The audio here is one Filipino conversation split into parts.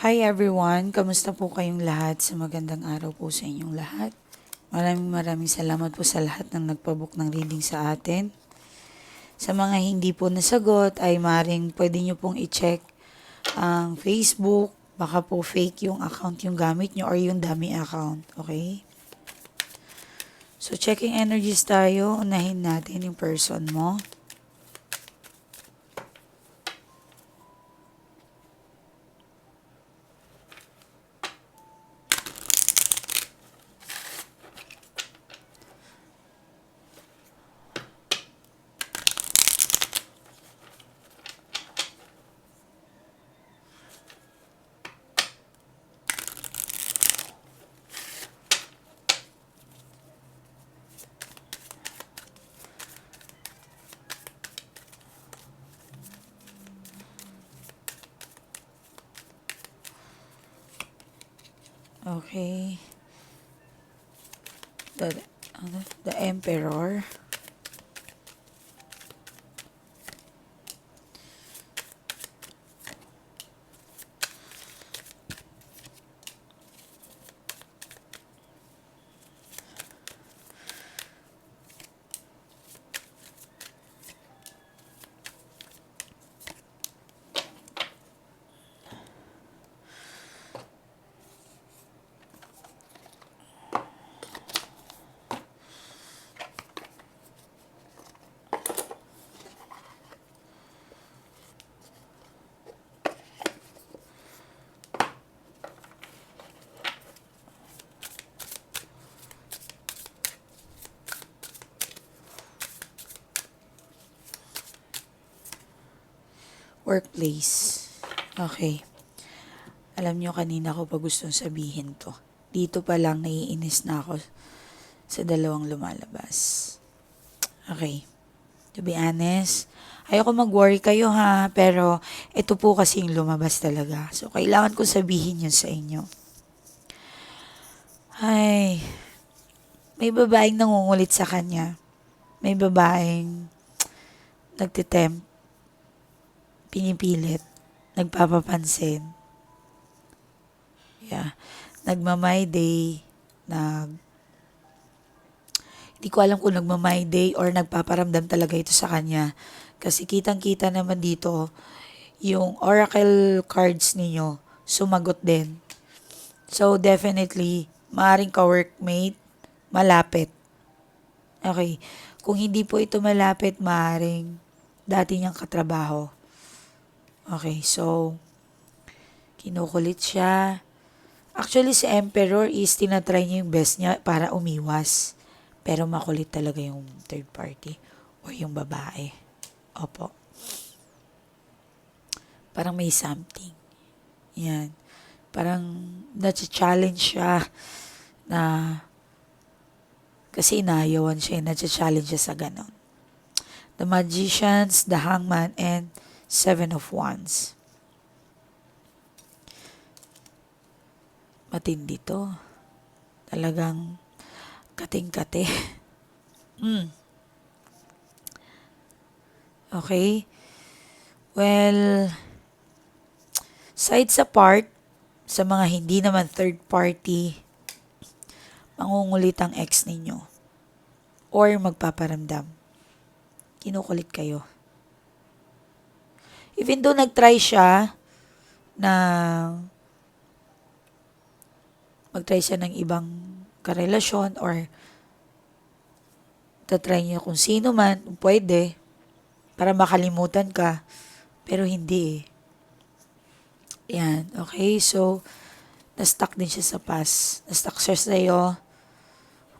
Hi everyone! Kamusta po kayong lahat? Sa magandang araw po sa inyong lahat. Maraming maraming salamat po sa lahat ng nagpabook ng reading sa atin. Sa mga hindi po nasagot ay maring pwede nyo pong i-check ang Facebook. Baka po fake yung account yung gamit nyo or yung dummy account. Okay? So checking energies tayo. Unahin natin yung person mo. Okay. The, ano, the Emperor. Workplace. Okay. Alam nyo, kanina ko pa gustong sabihin to. Dito pa lang naiinis na ako sa dalawang lumalabas. Okay. To be honest, ayoko mag-worry kayo ha, pero ito po kasi yung lumabas talaga. So, kailangan ko sabihin yun sa inyo. Ay, may babaeng nangungulit sa kanya. May babaeng nagtitempt pinipilit, nagpapapansin. Yeah. Nagma-my day, nag hindi ko alam kung nagma-my day or nagpaparamdam talaga ito sa kanya. Kasi kitang-kita naman dito, yung oracle cards ninyo, sumagot din. So, definitely, maaring ka-workmate, malapit. Okay. Kung hindi po ito malapit, maaring dati niyang katrabaho. Okay, so, kinukulit siya. Actually, si Emperor is tinatry niya yung best niya para umiwas. Pero makulit talaga yung third party or yung babae. Opo. Parang may something. Yan. Parang na-challenge siya na kasi inayawan siya, na-challenge siya sa ganon. The Magicians, The Hangman, and Seven of Wands. Matindi to. Talagang kating-kate. mm. Okay. Well, sides apart, sa mga hindi naman third party, mangungulit ang ex ninyo. Or magpaparamdam. Kinukulit kayo even though nag-try siya na mag-try siya ng ibang karelasyon or tatry niya kung sino man, pwede, para makalimutan ka, pero hindi eh. Yan, okay? So, na-stuck din siya sa past. Na-stuck siya sa'yo.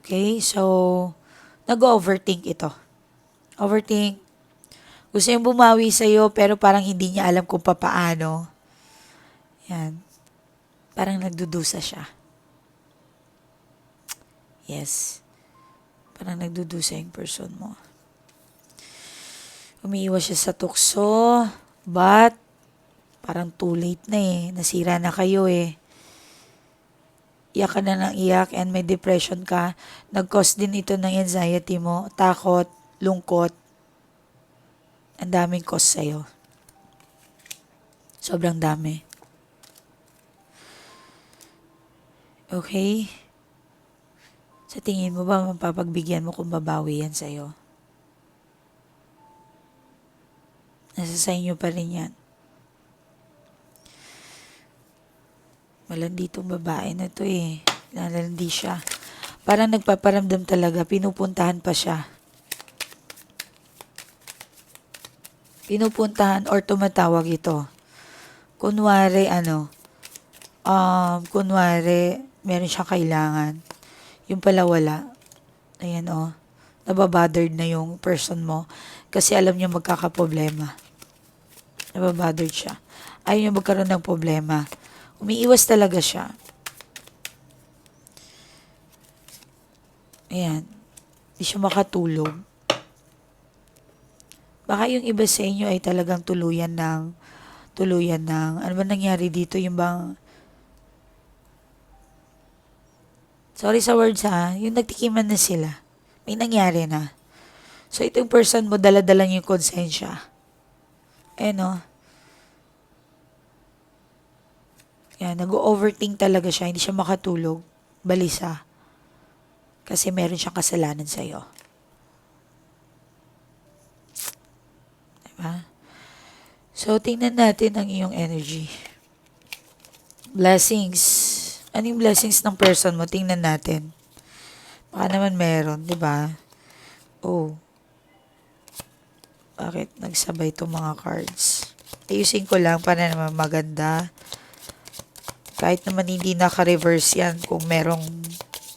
Okay? So, nag-overthink ito. Overthink, gusto niyang bumawi sa'yo pero parang hindi niya alam kung papaano. Yan. Parang nagdudusa siya. Yes. Parang nagdudusa yung person mo. Umiiwas siya sa tukso, but parang too late na eh. Nasira na kayo eh. Iyak ka na ng iyak and may depression ka. Nag-cause din ito ng anxiety mo, takot, lungkot, ang daming cost sa'yo. Sobrang dami. Okay? Sa tingin mo ba mapapagbigyan mo kung babawi yan sa'yo? Nasa sa inyo pa rin yan. Malanditong babae na to eh. Lalandi siya. Parang nagpaparamdam talaga. Pinupuntahan pa siya. Pinupuntahan or tumatawag ito. Kunwari ano, um, kunwari meron siyang kailangan. Yung pala wala. Ayan oh. Nababothered na yung person mo. Kasi alam niya magkakaproblema. Nababothered siya. Ayaw niya magkaroon ng problema. Umiiwas talaga siya. Ayan. Hindi siya makatulog. Baka yung iba sa inyo ay talagang tuluyan ng tuluyan ng ano ba nangyari dito? Yung bang sorry sa words ha? Yung nagtikiman na sila. May nangyari na. So itong person mo dala-dala niya yung konsensya. Eh no? Yan nag-overthink talaga siya. Hindi siya makatulog. Balisa. Kasi meron siyang kasalanan sa'yo. So, tingnan natin ang iyong energy. Blessings. Ano yung blessings ng person mo? Tingnan natin. Baka naman meron, di ba? Oh. Bakit nagsabay itong mga cards? Ayusin ko lang para naman maganda. Kahit naman hindi naka-reverse yan kung merong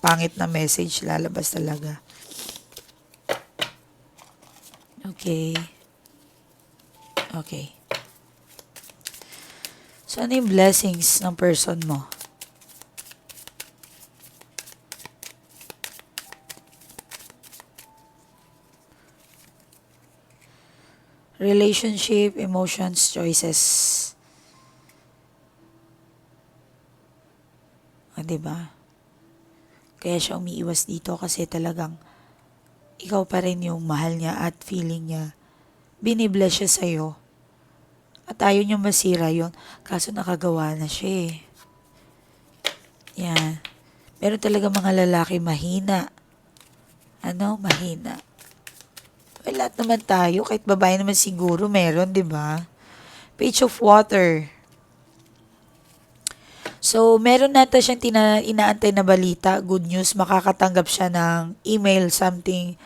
pangit na message lalabas talaga. Okay. Okay. So, ano yung blessings ng person mo? Relationship, emotions, choices. O, diba? Kaya siya umiiwas dito kasi talagang ikaw pa rin yung mahal niya at feeling niya. Binibless siya sa'yo. At ayaw niya masira yon Kaso nakagawa na siya eh. Yan. Meron talaga mga lalaki mahina. Ano? Mahina. Well, lahat naman tayo, kahit babae naman siguro, meron, di ba? Page of water. So, meron nata siyang tina, inaantay na balita, good news, makakatanggap siya ng email, something,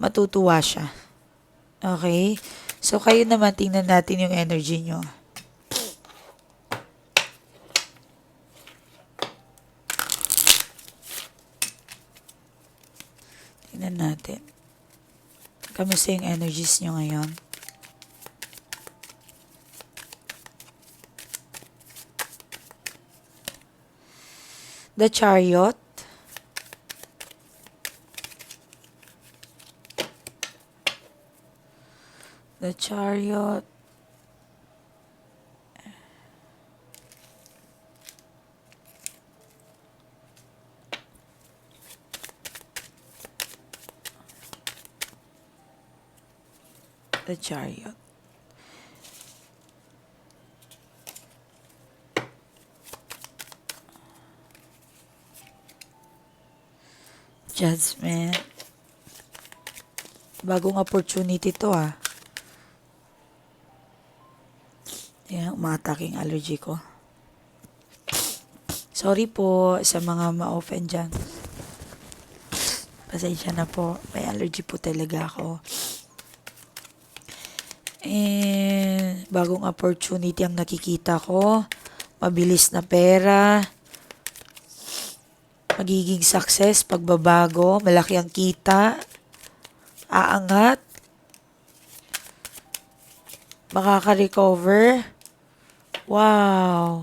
matutuwa siya. Okay? So, kayo naman, tingnan natin yung energy nyo. Tingnan natin. Kamusta yung energies nyo ngayon? The Chariot. The Chariot. The Chariot. Judgment. Bagong opportunity to ah. Yan, umatake yung allergy ko. Sorry po sa mga ma-offend dyan. Pasensya na po. May allergy po talaga ako. Eh, bagong opportunity ang nakikita ko. Mabilis na pera. Magiging success, pagbabago, malaki ang kita. Aangat. Makaka-recover. Wow.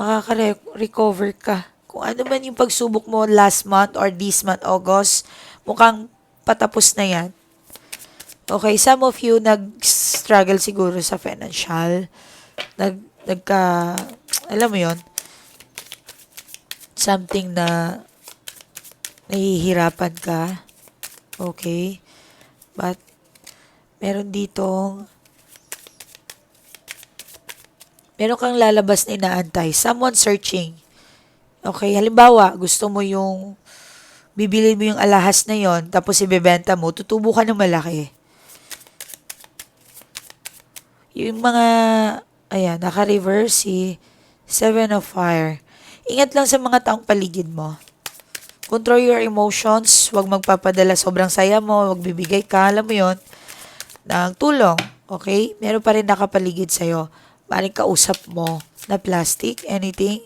Makaka-recover ka. Kung ano man yung pagsubok mo last month or this month, August, mukhang patapos na yan. Okay, some of you nag-struggle siguro sa financial. Nag, nagka, alam mo yon something na nahihirapan ka. Okay? But, meron ditong meron kang lalabas na inaantay. Someone searching. Okay, halimbawa, gusto mo yung bibili mo yung alahas na yon tapos ibebenta mo, tutubo ka ng malaki. Yung mga, ayan, naka-reverse si Seven of Fire. Ingat lang sa mga taong paligid mo. Control your emotions. Huwag magpapadala sobrang saya mo. Huwag bibigay ka. Alam mo yon ng tulong. Okay? Meron pa rin nakapaligid sa'yo. Maring kausap mo na plastic, anything.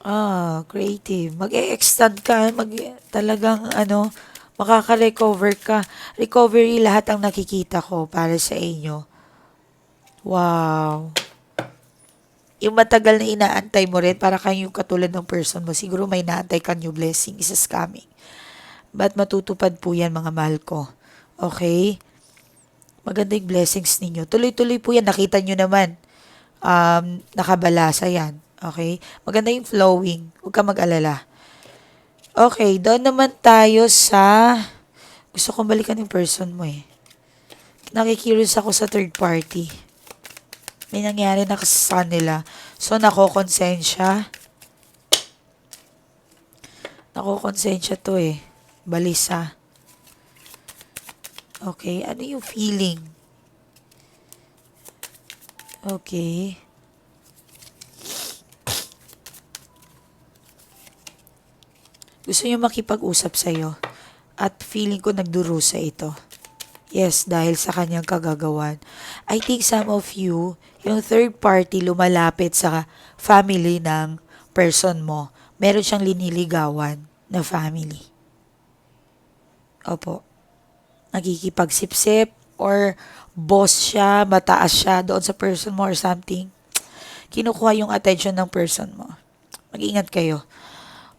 Ah, creative. Mag-e-extend ka, mag talagang ano, makaka-recover ka. Recovery lahat ang nakikita ko para sa inyo. Wow. Yung matagal na inaantay mo rin, para kayong katulad ng person mo, siguro may naantay ka new blessing, isa scamming. But matutupad po yan, mga mahal ko. Okay? Maganda yung blessings ninyo. Tuloy-tuloy po yan. Nakita nyo naman. Um, nakabalasa yan. Okay? Maganda yung flowing. Huwag ka mag-alala. Okay, doon naman tayo sa... Gusto kong balikan yung person mo eh. Nakikurious ako sa third party. May nangyari na sa kanila. So, nakokonsensya. Nakokonsensya to eh. Balisa. Okay, ano yung feeling? Okay. Gusto niyo makipag-usap sa'yo. At feeling ko nagdurusa ito. Yes, dahil sa kanyang kagagawan. I think some of you, yung third party lumalapit sa family ng person mo. Meron siyang liniligawan na family. Opo. Nakikipagsipsip or boss siya, mataas siya doon sa person mo or something. Kinukuha yung attention ng person mo. Mag-ingat kayo.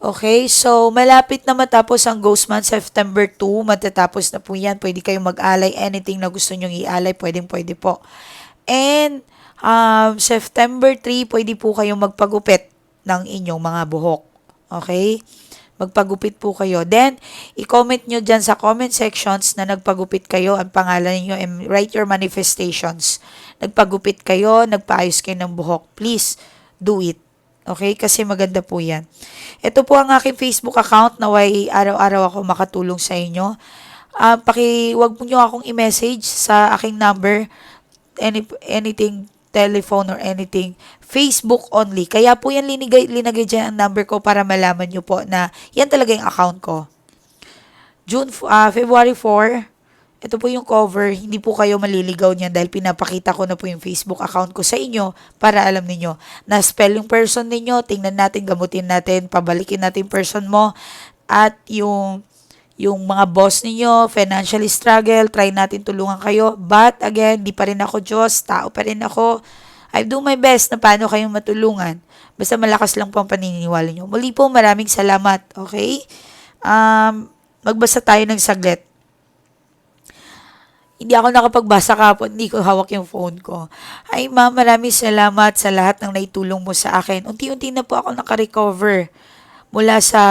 Okay, so malapit na matapos ang Ghost Month, September 2, matatapos na po yan. Pwede kayong mag-alay, anything na gusto nyong i-alay, pwedeng pwede po. And um, September 3, pwede po kayong magpagupit ng inyong mga buhok. Okay? Magpagupit po kayo. Then, i-comment nyo dyan sa comment sections na nagpagupit kayo, ang pangalan niyo and write your manifestations. Nagpagupit kayo, nagpaayos kayo ng buhok. Please, do it. Okay? Kasi maganda po yan. Ito po ang aking Facebook account na way araw-araw ako makatulong sa inyo. Uh, paki, wag po nyo akong i-message sa aking number, any, anything, telephone or anything. Facebook only. Kaya po yan linigay, linagay dyan ang number ko para malaman nyo po na yan talaga yung account ko. June, uh, February 4, ito po yung cover, hindi po kayo maliligaw niyan dahil pinapakita ko na po yung Facebook account ko sa inyo para alam niyo na spell yung person ninyo, tingnan natin, gamutin natin, pabalikin natin person mo at yung yung mga boss ninyo, financially struggle, try natin tulungan kayo. But again, di pa rin ako Diyos, tao pa rin ako. I do my best na paano kayong matulungan. Basta malakas lang po ang paniniwala nyo. Muli po, maraming salamat. Okay? Um, magbasa tayo ng saglit. Hindi ako nakapagbasa kapon, hindi ko hawak yung phone ko. Ay ma'am, maraming salamat sa lahat ng naitulong mo sa akin. Unti-unti na po ako nakarecover mula sa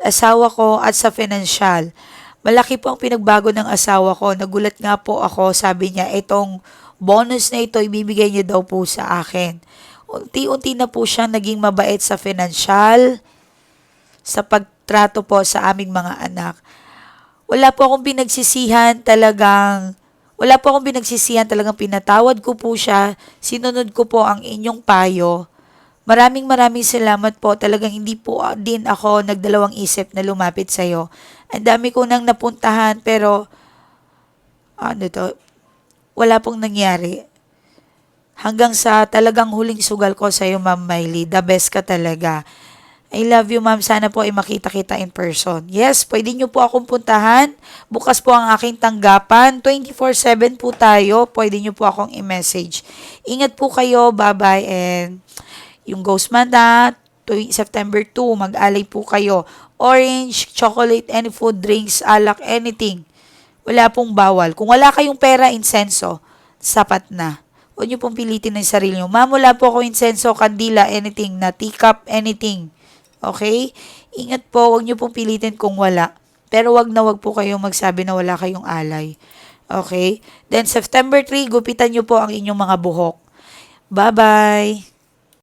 asawa ko at sa financial. Malaki po ang pinagbago ng asawa ko. Nagulat nga po ako, sabi niya, itong bonus na ito ibibigay niyo daw po sa akin. Unti-unti na po siya naging mabait sa financial, sa pagtrato po sa aming mga anak wala po akong pinagsisihan talagang, wala po akong pinagsisihan talagang pinatawad ko po siya, sinunod ko po ang inyong payo. Maraming maraming salamat po. Talagang hindi po din ako nagdalawang isip na lumapit sa'yo. Ang dami ko nang napuntahan pero ano to, wala pong nangyari. Hanggang sa talagang huling sugal ko sa'yo, Ma'am Miley. The best ka talaga. I love you, ma'am. Sana po ay makita kita in person. Yes, pwede nyo po akong puntahan. Bukas po ang aking tanggapan. 24-7 po tayo. Pwede nyo po akong i-message. Ingat po kayo. Bye-bye. And yung Ghost Manda, September 2, mag-alay po kayo. Orange, chocolate, any food, drinks, alak, anything. Wala pong bawal. Kung wala kayong pera, insenso, sapat na. Huwag nyo pong pilitin ng sarili nyo. Ma'am, wala po ako insenso, kandila, anything, na teacup, anything Okay? Ingat po, wag niyo pong pilitin kung wala. Pero wag na wag po kayong magsabi na wala kayong alay. Okay? Then September 3, gupitan niyo po ang inyong mga buhok. Bye-bye!